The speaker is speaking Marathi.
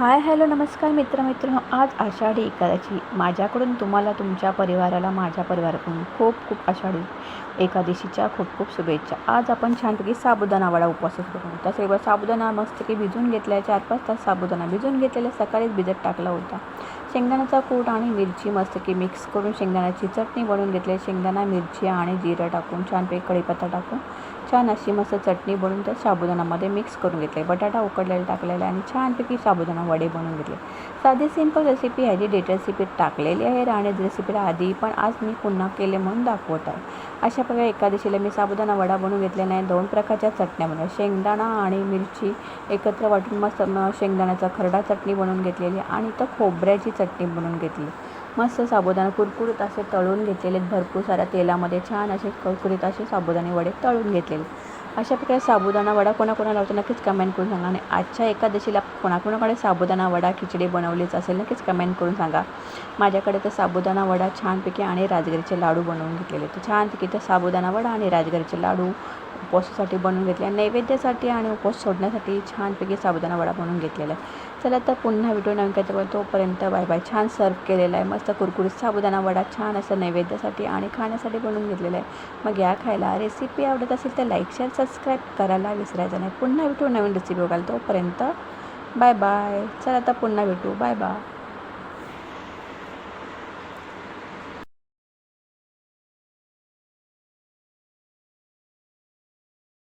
हाय हॅलो नमस्कार मित्रमित्रांनो आज आषाढी एकादशी. माझ्याकडून तुम्हाला तुमच्या परिवाराला माझ्या परिवाराकडून खूप खूप आषाढी एकादशीच्या खूप खूप शुभेच्छा. आज आपण छानपैकी साबुदाणा वडा उपवास करू तसे साबुदाणा मस्तपैकी भिजून घेतल्या. चार पाच तास साबुदाणा भिजून घेतलेला. सकाळीच भिजत टाकला होता. शेंगदाण्याचा कूट आणि मिरची मस्तपैकी मिक्स करून शेंगदाण्याची चटणी बनवून घेतली. शेंगदाणा मिरची आणि जिरं टाकून छानपैकी कढीपत्ता टाकून छान अशी मस्त चटणी बनवून त्या साबुदाणामध्ये मिक्स करून घेतले बटाटा उकडलेला टाकलेला आणि छानपैकी साबुदाणा वडे बनवून घेतले. साधी सिंपल रेसिपी आहे जी डेट रेसिपीत टाकलेली आहे. राहण्याची रेसिपीला आधी पण आज मी पुन्हा केले म्हणून दाखवत आहे. अशा प्रकारे एकादशीला मी साबुदाणा वडा बनवून घेतलेला आहे. दोन प्रकारच्या चटण्या बनवल्या. शेंगदाणा आणि मिरची एकत्र वाटून मस्त शेंगदाण्याचा खरडा चटणी बनवून घेतलेली आणि तर खोबऱ्याची चटणी बनवून घेतली मस्त साबुदाणा कुरकुरीत असे तळून घेतलेले आहेत. भरपूर साऱ्या तेलामध्ये छान असे कुरकुरीत असे साबुदाणे वडे तळून घेतलेले अशा प्रकारे साबुदाणा वडा कोणाकोणाला होतं नक्कीच कमेंट करून सांगा. आणि आजच्या एकादशीला कोणाकोणाकडे साबुदाणा वडा खिचडी बनवलीच असेल नक्कीच कमेंट करून सांगा. माझ्याकडे तर साबुदाणा वडा छानपैकी आणि राजगिरीचे लाडू बनवून घेतलेले तर छानपैकी तर साबुदाणा वडा आणि राजगिरीचे लाडू उपवासासाठी बनवून घेतले आणि नैवेद्यासाठी आणि उपवास सोडण्यासाठी छानपैकी साबुदाणा वडा बनवून घेतलेला आहे. चला तर पुन्हा व्हिडिओ नवीन काय बोलतो तोपर्यंत बाय बाय. छान सर्व केलेला आहे. मस्त कुरकुरीत साबुदाणा वडा छान असं नैवेद्यासाठी आणि खाण्यासाठी बनवून घेतलेला आहे. मग या खायला रेसिपी आवडत असेल तर लाईक शेअर सबस्क्राईब करायला विसरायचं नाही. पुन्हा व्हिडिओ नवीन रेसिपी बघायला तोपर्यंत बाय बाय. चला आता पुन्हा भेटू. Bye bye.